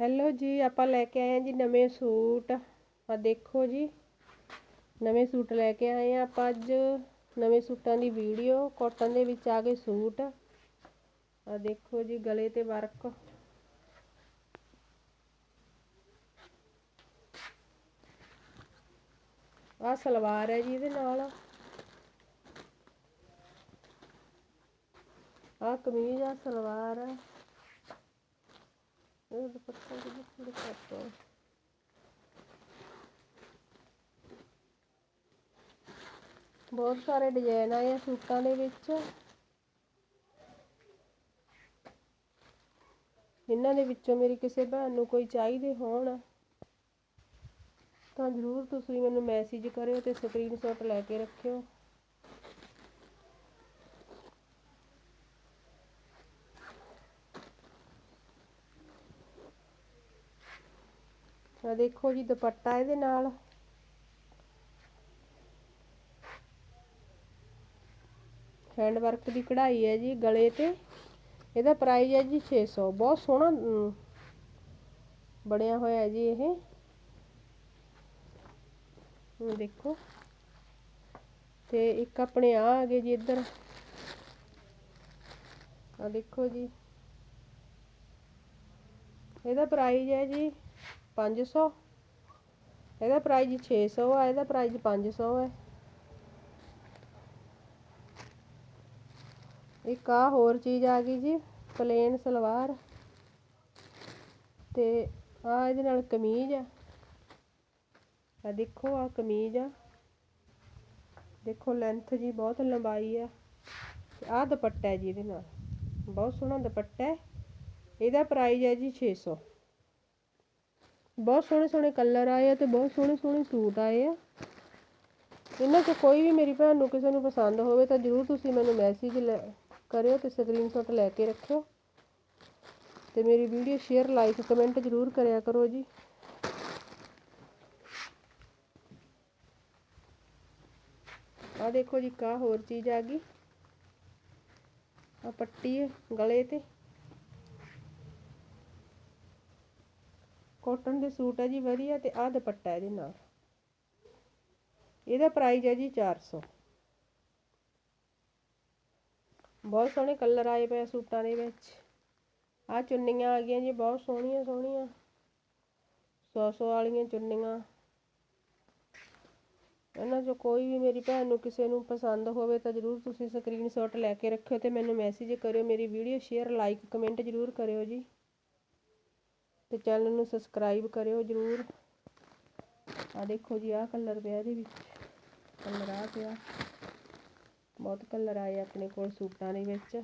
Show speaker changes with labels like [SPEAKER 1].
[SPEAKER 1] Hello ਜੀ, ਆਪਾਂ ਲੈ ਕੇ ਆਏ ਹਾਂ ਜੀ ਨਵੇਂ ਸੂਟ। ਆ ਦੇਖੋ ਜੀ, ਨਵੇਂ ਸੂਟ ਲੈ ਕੇ ਆਏ ਆ ਆਪਾਂ ਅੱਜ। ਨਵੇਂ ਸੂਟਾਂ ਦੀ ਵੀਡੀਓ, ਕਾਟਨ ਦੇ ਵਿੱਚ ਆ ਗਏ ਸੂਟ। ਆ ਦੇਖੋ ਜੀ, ਗਲੇ ਤੇ ਵਰਕ। ਆ ਸਲਵਾਰ ਹੈ ਜੀ ਇਹਦੇ ਨਾਲ। ਆ ਕਮੀਜ਼ ਆ ਸਲਵਾਰ ਆ ਇਹ ਦੁਪੱਟਾ ਜਿਹੀ ਥੋੜੀ ਬਹੁਤ ਸਾਰੇ ਡਿਜ਼ਾਈਨ ਆਏ ਆ ਸੂਟਾਂ ਦੇ ਵਿੱਚ ਇਹਨਾਂ ਦੇ ਵਿੱਚੋਂ ਮੇਰੀ ਕਿਸੇ ਭੈਣ ਨੂੰ ਕੋਈ ਚਾਹੀਦੇ ਹੋਣ ਤਾਂ ਜ਼ਰੂਰ ਤੁਸੀਂ ਮੈਨੂੰ ਮੈਸੇਜ ਕਰਿਓ ਤੇ ਸਕਰੀਨਸ਼ਾਟ ਲੈ ਕੇ ਰੱਖਿਓ ਆ ਦੇਖੋ ਜੀ, ਦੁਪੱਟਾ ਇਹਦੇ ਨਾਲ। ਹੈਂਡ ਵਰਕ ਦੀ ਕਢਾਈ ਹੈ ਜੀ ਗਲੇ ਤੇ। ਇਹਦਾ ਪ੍ਰਾਈਸ ਹੈ ਜੀ 600 ਬਹੁਤ ਸੋਹਣਾ ਬਣਿਆ ਹੋਇਆ ਜੀ ਇਹ। ਇਹ ਦੇਖੋ। ਤੇ ਇੱਕ ਆਪਣੇ ਆ ਆ ਗਏ ਜੀ ਇੱਧਰ। ਆ ਦੇਖੋ ਜੀ। ਇਹਦਾ ਪ੍ਰਾਈਸ ਹੈ ਜੀ 500 ਇਹਦਾ ਪ੍ਰਾਈਸ 600 ਆ, ਇਹਦਾ ਪ੍ਰਾਈਸ 500 ਹੈ ਇੱਕ ਆ ਹੋਰ ਚੀਜ਼ ਆ ਗਈ ਜੀ ਪਲੇਨ ਸਲਵਾਰ। ਤੇ ਆ ਇਹਦੇ ਨਾਲ ਕਮੀਜ਼ ਆ। ਆ ਦੇਖੋ ਆ ਕਮੀਜ਼ ਆ। ਦੇਖੋ ਲੈਂਥ ਜੀ ਬਹੁਤ ਲੰਬਾਈ ਆ। ਆ ਦੁਪੱਟਾ ਜੀ ਇਹਦੇ ਨਾਲ, ਬਹੁਤ ਸੋਹਣਾ ਦੁਪੱਟਾ ਹੈ। ਇਹਦਾ ਪ੍ਰਾਈਸ ਹੈ ਜੀ 600 ਬਹੁਤ ਸੋਹਣੇ ਸੋਹਣੇ ਕਲਰ ਆਏ ਆ ਤੇ ਬਹੁਤ ਸੋਹਣੇ ਸੋਹਣੇ ਸੂਟ ਆਏ ਆ। ਇਹਨਾਂ 'ਚ ਕੋਈ ਵੀ ਮੇਰੀ ਭੈਣ ਨੂੰ ਕਿਸੇ ਨੂੰ ਪਸੰਦ ਹੋਵੇ ਤਾਂ ਜ਼ਰੂਰ ਤੁਸੀਂ ਮੈਨੂੰ ਮੈਸੇਜ ਕਰਿਓ ਤੇ ਸਕਰੀਨਸ਼ਾਟ ਲੈ ਕੇ ਰੱਖਿਓ। ਤੇ ਮੇਰੀ ਵੀਡੀਓ ਸ਼ੇਅਰ ਲਾਈਕ ਕਮੈਂਟ ਜ਼ਰੂਰ ਕਰਿਆ ਕਰੋ ਜੀ। ਆ ਦੇਖੋ ਜੀ ਕਾ ਹੋਰ ਚੀਜ਼ ਆ ਗਈ। ਆ ਪੱਟੀ ਹੈ ਗਲੇ ਤੇ। ਕੋਟਨ ਦੇ ਸੂਟ ਹੈ ਜੀ, ਵਧੀਆ ਤੇ ਆਹ ਦੁਪੱਟਾ ਇਹਦੇ ਨਾਲ। ਇਹਦਾ ਪ੍ਰਾਈਸ ਹੈ ਜੀ 400 ਬਹੁਤ ਸੋਹਣੇ ਕਲਰ ਆਏ ਪਏ ਸੂਟਾਂ ਦੇ ਵਿੱਚ। ਆ ਚੁੰਨੀਆਂ ਆ ਗਈਆਂ ਜੀ, ਬਹੁਤ ਸੋਹਣੀਆਂ ਸੋਹਣੀਆਂ। 100 ਵਾਲੀਆਂ ਚੁੰਨੀਆਂ। ਇਹਨਾਂ 'ਚੋਂ ਕੋਈ ਵੀ ਮੇਰੀ ਭੈਣ ਨੂੰ ਕਿਸੇ ਨੂੰ ਪਸੰਦ ਹੋਵੇ ਤਾਂ ਜ਼ਰੂਰ ਤੁਸੀਂ ਸਕਰੀਨਸ਼ਾਟ ਲੈ ਕੇ ਰੱਖਿਓ ਤੇ ਮੈਨੂੰ ਮੈਸੇਜ ਕਰਿਓ, ਮੇਰੀ ਵੀਡੀਓ ਸ਼ੇਅਰ ਲਾਈਕ ਕਮੈਂਟ ਜ਼ਰੂਰ ਕਰਿਓ ਜੀ। ਤੇ ਚੈਨਲ ਨੂੰ ਸਬਸਕ੍ਰਾਈਬ ਕਰਿਓ ਜ਼ਰੂਰ। ਆ ਦੇਖੋ ਜੀ, ਆਹ ਕਲਰ ਪਿਆ ਇਹਦੇ ਵਿੱਚ। ਕਲਰ ਆ ਪਿਆ। ਬਹੁਤ ਕਲਰ ਆਏ ਆਪਣੇ ਕੋਲ ਸੂਟਾਂ ਦੇ ਵਿੱਚ।